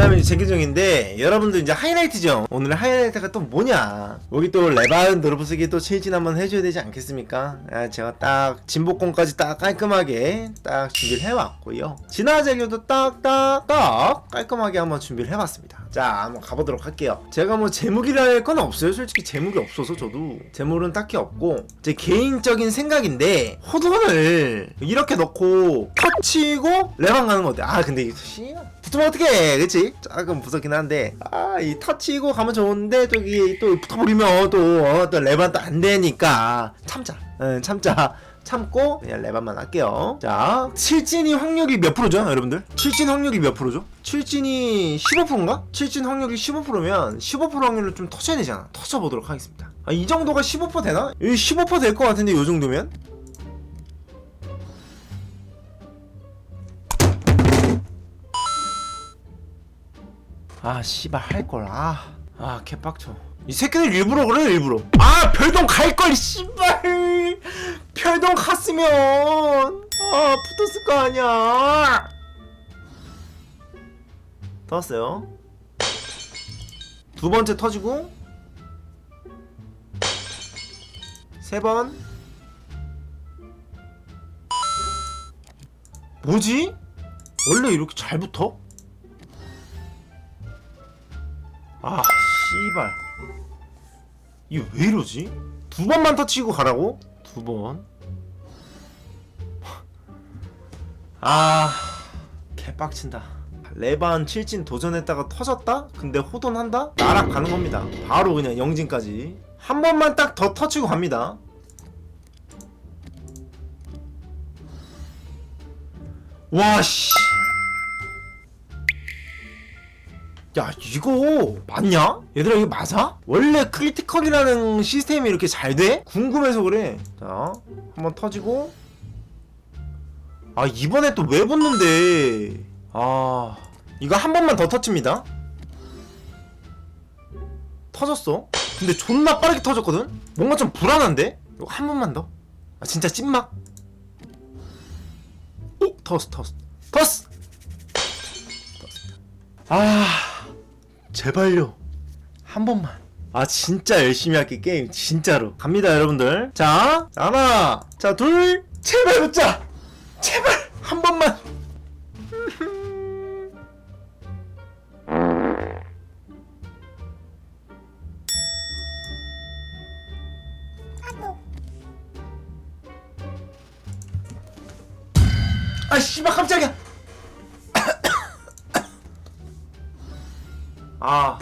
다음에 계정인데 여러분들 이제 하이라이트죠? 오늘 하이라이트가 또 뭐냐? 여기 또 레바은 드로프스기 또 체이진 한번 해줘야 되지 않겠습니까? 아, 제가 딱 진복권까지 딱 깔끔하게 딱 준비를 해왔고요. 진화 재료도 딱딱딱 깔끔하게 한번 준비를 해봤습니다. 자 한번 가보도록 할게요. 제가 뭐 재물이랄 건 없어요. 솔직히 재물이 없어서 저도 재물은 딱히 없고 제 개인적인 생각인데 호돈을 이렇게 넣고 터 치고 레방 가는 거 어때 아 근데 이거 씨 붙으면 어떡해 그치 조금 무섭긴 한데 아이 터치고 가면 좋은데 저기 또 붙어버리면 또, 어, 또 레반 또 안 되니까 참자 응, 참자 참고 그냥 레반만 할게요 자 칠진이 확률이 몇 프로죠 여러분들? 칠진 확률이 몇 프로죠? 칠진이 15%인가? 칠진 확률이 15%면 15% 확률로 좀 터져야 되잖아 터져보도록 하겠습니다 아, 이 정도가 15% 되나? 이 15%될 것 같은데 이 정도면? 아 씨발 할걸. 아. 아 개빡쳐. 이 새끼들 일부러 그래 일부러. 아 별동 갈걸 씨발. 별동 갔으면. 아 붙었을 거 아니야. 터졌어요. 두 번째 터지고. 세 번. 뭐지? 원래 이렇게 잘 붙어? 아 씨발 이거 왜 이러지? 두 번만 터치고 가라고? 두 번. 아 개빡친다. 레반 칠진 도전했다가 터졌다? 근데 호돈한다? 나락 가는 겁니다. 바로 그냥 영진까지. 한 번만 딱 더 터치고 갑니다. 와 씨. 야 이거 맞냐? 얘들아 이거 맞아? 원래 크리티컬이라는 시스템이 이렇게 잘 돼? 궁금해서 그래 자 한번 터지고 아 이번에 또 왜 붙는데 아 이거 한 번만 더 터칩니다 터졌어 근데 존나 빠르게 터졌거든? 뭔가 좀 불안한데? 이거 한 번만 더? 아 진짜 찐막? 오! 터스 터스 터스! 아 제발요. 한 번만. 아 진짜 열심히 할게 게임. 진짜로. 갑니다 여러분들. 자 하나. 자둘. 제발 붙자. 제발. 한 번만. 아 씨발 깜짝이야 아